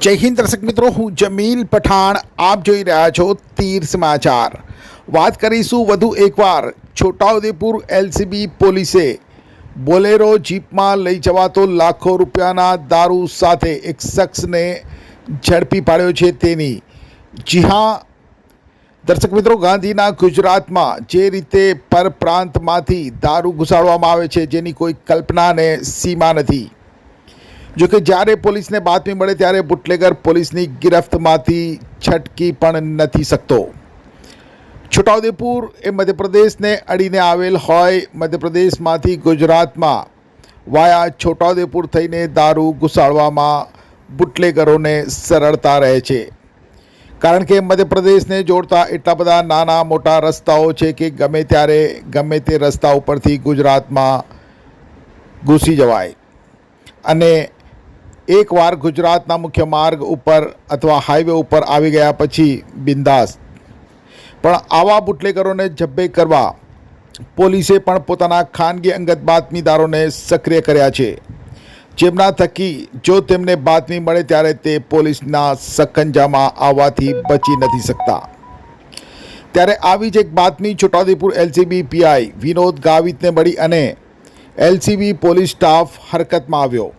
જય હિન્દ દર્શક મિત્રો, હું જમીલ પઠાણ. આપ જોઈ રહ્યા છો તીર સમાચાર. વાત કરીશું વધુ એકવાર. છોટાઉદેપુર એલસીબી પોલીસે બોલેરો જીપમાં લઈ જવાતો લાખો રૂપિયાના દારૂ સાથે એક શખ્સને ઝડપી પાડ્યો છે તેની. જી હા, દર્શક મિત્રો, ગાંધીના ગુજરાતમાં જે રીતે પરપ્રાંતમાંથી દારૂ ઘુસાડવામાં આવે છે, જેની કોઈ કલ્પનાને સીમા નથી. જો કે જ્યારે પોલીસને બાતમી મળે ત્યારે બુટલેગર પોલીસની ગિરફ્તમાંથી છટકી પણ નથી શકતો. છોટાઉદેપુર એ મધ્યપ્રદેશને અડીને આવેલ હોય મધ્યપ્રદેશમાંથી ગુજરાતમાં. વાયા છોટાઉદેપુર થઈને દારૂ ઘુસાડવામાં બુટલેગરોને સરળતા રહે છે. કારણ કે મધ્યપ્રદેશને જોડતા એટલા બધા નાના મોટા રસ્તાઓ છે કે ગમે ત્યારે ગમે તે રસ્તા ઉપરથી ગુજરાતમાં ઘૂસી જવાય. અને એકવાર ગુજરાતના મુખ્ય માર્ગ ઉપર અથવા હાઈવે ઉપર આવી ગયા પછી બિંદાસ. પણ આવા બુટલેગરોને જબ્બે કરવા પોલીસે પણ પોતાના ખાનગી અંગત બાતમીદારોને સક્રિય કર્યા છે. જેમના થકી જો તેમને બાતમી મળે ત્યારે તે પોલીસના સકંજામાં આવવાથી બચી નથી શકતા. ત્યારે આવી જ એક બાતમી છોટાઉદેપુર એલસીબી પીઆઈ વિનોદ ગાવિતને મળી અને એલસીબી પોલીસ સ્ટાફ હરકતમાં આવ્યો.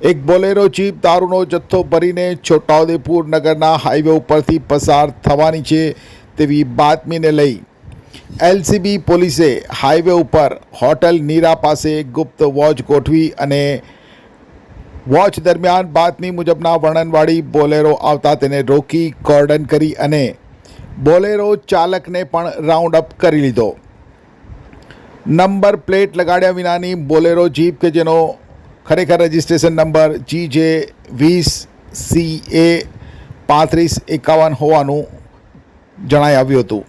એક બોલેરો જીપ દારૂનો જથ્થો ભરીને છોટાઉદેપુર નગરના હાઈવે ઉપરથી પસાર થવાની છે તેવી બાતમીને લઈ એલસીબી પોલીસે હાઈવે ઉપર હોટલ નીરા પાસે ગુપ્ત વોચ ગોઠવી અને વોચ દરમિયાન બાતમી મુજબના વર્ણનવાળી બોલેરો આવતા તેને રોકી કોર્ડન કરી અને બોલેરો ચાલકને પણ રાઉન્ડ અપ કરી લીધો. નંબર પ્લેટ લગાડ્યા વિનાની બોલેરો જીપ કે જેનો ખરેખર રજિસ્ટ્રેશન નંબર જી જે વીસ સી એ પાંત્રીસ એકાવન હોવાનું જણાઈ આવ્યું હતું.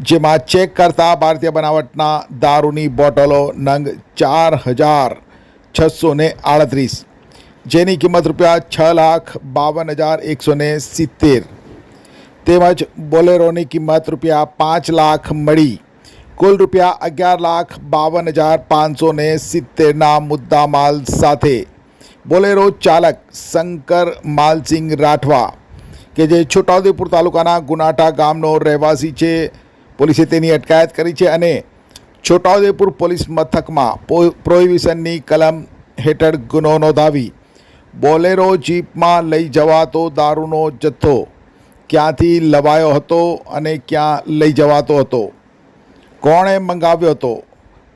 જેમાં ચેક કરતા ભારતીય બનાવટના દારૂની બોટલો નંગ ચાર હજાર છસો આડત્રીસ, જેની કિંમત રૂપિયા છ લાખ બાવન હજાર એકસો ને સિત્તેર. તેમજ બોલેરોની કિંમત રૂપિયા પાંચ લાખ મળી. કુલ રૂપિયા અગિયાર લાખ બાવન હજાર પાંચસો ને સિત્તેરના મુદ્દામાલ સાથે. બોલેરો ચાલક શંકર માલસિંહ રાઠવા, કે જે છોટાઉદેપુર તાલુકાના ગુનાટા ગામનો રહેવાસી છે, પોલીસે તેની અટકાયત કરી છે અને છોટાઉદેપુર પોલીસ મથકમાં પ્રોહિબિશનની કલમ હેઠળ ગુનો નોંધાવી બોલેરો જીપમાં લઈ જવાતો દારૂનો જથ્થો ક્યાંથી લવાયો હતો અને ક્યાં લઈ જવાતો હતો? કોણે મંગાવ્યો હતો?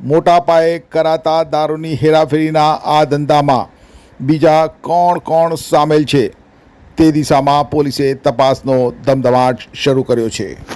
મોટા પાયે કરાતા દારૂની હેરાફેરીના આ ધંધામાં બીજા કોણ કોણ સામેલ છે? તે દિશામાં પોલીસે તપાસનો ધમધમાટ શરૂ કર્યો છે.